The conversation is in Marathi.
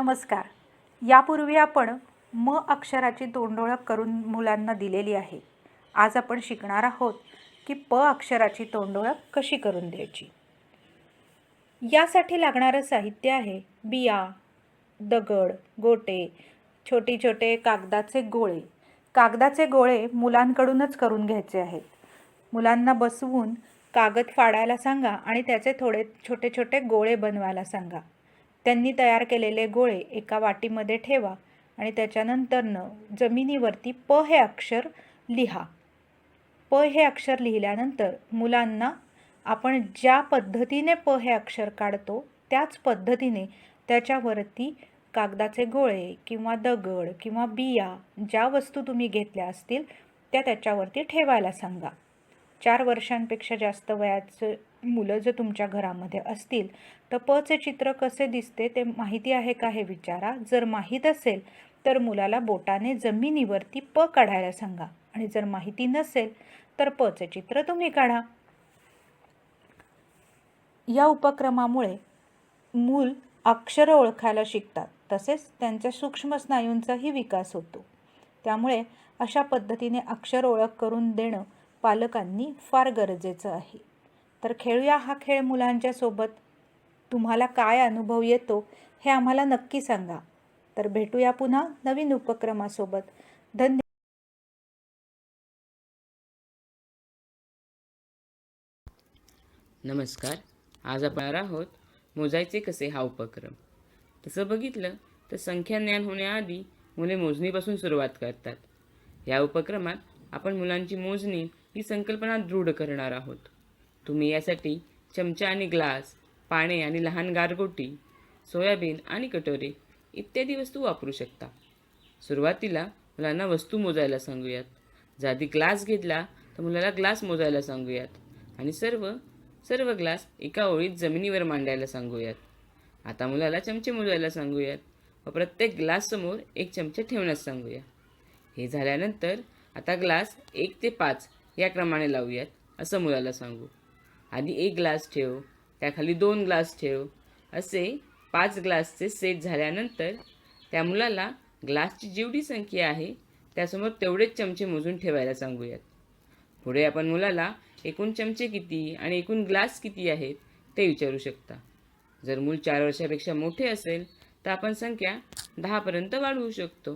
नमस्कार. यापूर्वी आपण म अक्षराची तोंडओळख करून मुलांना दिलेली आहे. आज आपण शिकणार आहोत की प अक्षराची तोंडओळख कशी करून द्यायची? यासाठी लागणारं साहित्य आहे बिया दगड गोटे छोटे छोटे कागदाचे गोळे. कागदाचे गोळे मुलांकडूनच करून घ्यायचे आहेत. मुलांना बसवून कागद फाडायला सांगा आणि त्याचे थोडे छोटे छोटे गोळे बनवायला सांगा. त्यांनी तयार केलेले गोळे एका वाटीमध्ये ठेवा आणि त्याच्यानंतरनं जमिनीवरती प हे अक्षर लिहा. प हे अक्षर लिहिल्यानंतर मुलांना आपण ज्या पद्धतीने प हे अक्षर काढतो त्याच पद्धतीने त्याच्यावरती कागदाचे गोळे किंवा दगड किंवा बिया ज्या वस्तू तुम्ही घेतल्या असतील त्या त्याच्यावरती ठेवायला सांगा. चार वर्षांपेक्षा जास्त वयाचं मुलं जर तुमच्या घरामध्ये असतील तर पचे चित्र कसे दिसते ते माहिती आहे का हे विचारा. जर माहीत असेल तर मुलाला बोटाने जमिनीवरती प काढायला सांगा. आणि जर माहिती नसेल तर पचे चित्र तुम्ही काढा. या उपक्रमामुळे मूल अक्षरं ओळखायला शिकतात. तसेच त्यांच्या सूक्ष्म स्नायूंचाही विकास होतो. त्यामुळे अशा पद्धतीने अक्षर ओळख करून देणं पालकांनी फार गरजेचं आहे. तर खेळूया हा खेळ मुलांच्या सोबत. तुम्हाला काय अनुभव येतो हे आम्हाला नक्की सांगा. तर भेटूया पुन्हा नवीन उपक्रमासोबत. धन्य नमस्कार. आज आपण आहोत मोजायचे कसे हा उपक्रम. तसं बघितलं तर संख्या ज्ञान होण्याआधी मुले मोजणीपासून सुरुवात करतात. या उपक्रमात आपण मुलांची मोजणी ही संकल्पना दृढ करणार आहोत. तुम्ही यासाठी चमचा आणि ग्लास पाने आणि लहान गारगोटी सोयाबीन आणि कटोरे इत्यादी वस्तू वापरू शकता. सुरुवातीला मुलांना वस्तू मोजायला सांगूयात. जर आधी ग्लास घेतला तर मुलाला ग्लास मोजायला सांगूयात. आणि सर्व सर्व ग्लास एका ओळीत जमिनीवर मांडायला सांगूयात. आता मुलाला चमचे मोजायला सांगूयात व प्रत्येक ग्लाससमोर एक चमचे ठेवण्यास सांगूया. हे झाल्यानंतर आता ग्लास एक ते पाच या क्रमाने लावूयात असं मुलाला सांगू. आधी एक ग्लास ठेव त्याखाली दोन ग्लास ठेव. असे पाच ग्लासचे सेट झाल्यानंतर त्या मुलाला ग्लासची जेवढी संख्या आहे त्यासमोर तेवढेच चमचे मोजून ठेवायला सांगूयात. पुढे आपण मुलाला एकूण चमचे किती आणि एकूण ग्लास किती आहेत ते विचारू शकता. जर मूल चार वर्षापेक्षा मोठे असेल तर आपण संख्या दहापर्यंत वाढवू शकतो.